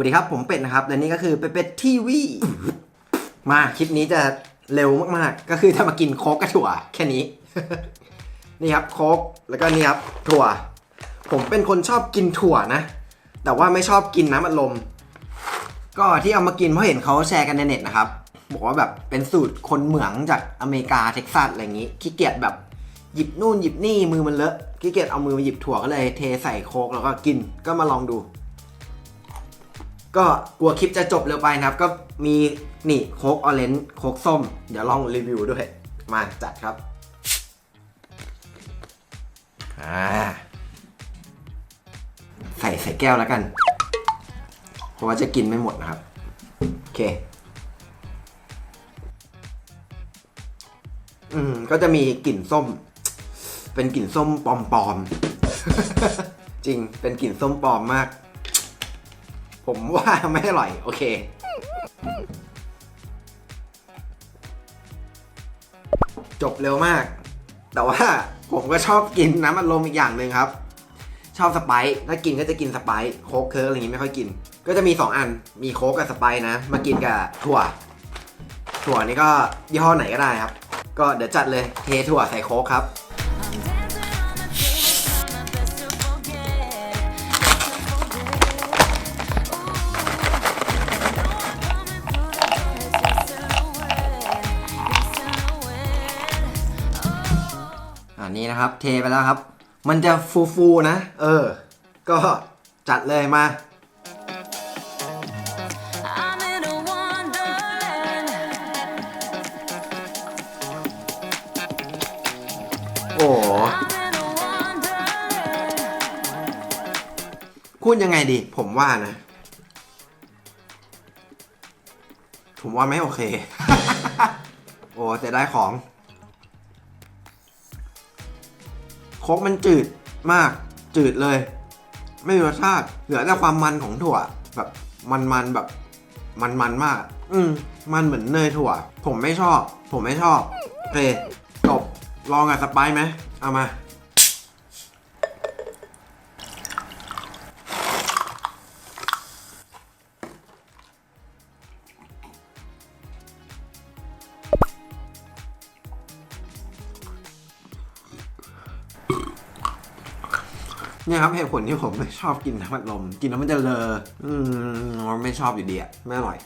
วัสดีครับ ผมเป็ดนะครับ และนี่ก็คือเป็ดเป็ดทีวีมาคลิปนี้จะเร็วมากๆ ก็คือจะมากินโค้กกับถั่ว แค่นี้ นี่ครับโค้กแล้วก็นี่ครับถั่ว ผมเป็นคนชอบกินถั่วนะ แต่ว่าไม่ชอบกินน้ำอัดลม ก็ที่เอามากินเพราะเห็นเขาแชร์กันในเน็ตนะครับ บอกว่าแบบเป็นสูตรคนเหมืองจากอเมริกาเท็กซัสอะไรอย่างนี้ขี้เกียจแบบหยิบนู่นหยิบนี่มือมันเลอะขี้เกียจเอามือมาหยิบถั่วก็เลยเทใส่โค้กแล้วก็กินก็มาลองดู ก็กลัวคลิปจะจบเร็วไปนะครับ ก็มีนี่โค้กออเรนจ์โค้กส้ม เดี๋ยวลองรีวิวด้วย มาจัดครับอ่าใส่ใส่แก้วแล้วกัน เพราะว่าจะกินไม่หมดนะครับ โอเค อืม ก็จะมีกลิ่นส้ม เป็นกลิ่นส้มปลอมๆ จริง เป็นกลิ่นส้มปลอมมาก ผมว่าไม่อร่อย โอเค จบเร็วมาก แต่ว่าผมก็ชอบกินน้ำอัดลมอีกอย่างหนึ่งครับ ชอบสไปซ์ถ้ากินก็จะกินสไปซ์โค้กเคิร์กอะไรอย่างงี้ไม่ค่อยกิน ก็จะมี 2 อันมีโค้กกับสไปซ์นะ มากินกับถั่ว ถั่วนี่ก็ยี่ห้อไหนก็ได้ครับ ก็เดี๋ยวจัดเลยเทถั่วใส่โค้กครับ อันนี้นะครับ เทไปแล้วครับ มันจะฟูฟูๆนะ เออ ก็จัดเลยมา I'm in a wonderland. โอ้โห I'm in a wonderland. พูดยังไงดี ผมว่านะ ผมว่าไม่โอเค โอ้แต่ได้ของ ค้กมันจืดมากจืดเลย ไม่มีรสชาติ เหลือแต่ความมันของถั่ว แบบมันมันแบบ มันมันมาก อืมมันเหมือนเนยถั่ว ผมไม่ชอบ ผมไม่ชอบโอเคจบลองกับสไปซ์ไหมเอามา เนี่ยครับเหตุผลที่ผมไม่ชอบกินน้ำอัดลม กินแล้วมันจะเลออืมไม่ชอบอยู่ดีอะไม่อร่อย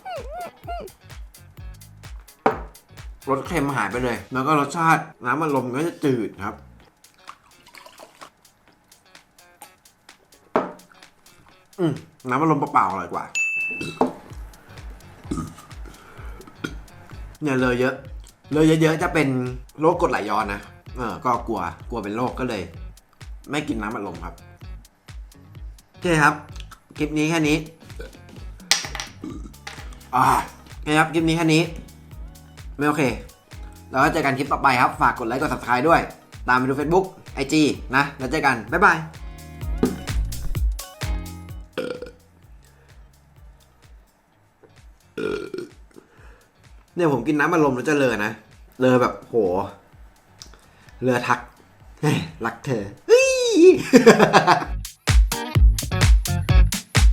รสเค็มหายไปเลย แล้วก็รสชาติน้ำอัดลมก็จะจืดครับ อืมน้ำอัดลมเปล่าๆอร่อยกว่า เนี่ยเลยเยอะ เลยเยอะๆจะเป็นโรคกรดไหลย้อนนะ เออ ก็กลัว กลัวเป็นโรคก็เลย ไม่กินน้ำอัดลมครับ เคครับ คลิปนี้แค่นี้อ่าโอเคครับ คลิปนี้แค่นี้ ไม่โอเคแล้วก็เจอกันคลิปต่อไปครับ ฝากกดไลค์ กด subscribe ด้วย ตามไปดู Facebook IG นะ แล้วเจอกัน บ๊ายบายเนี่ยผมกินน้ำอัดลมแล้วจะเลอนะ เลอแบบโห เลอทัก รักเธอ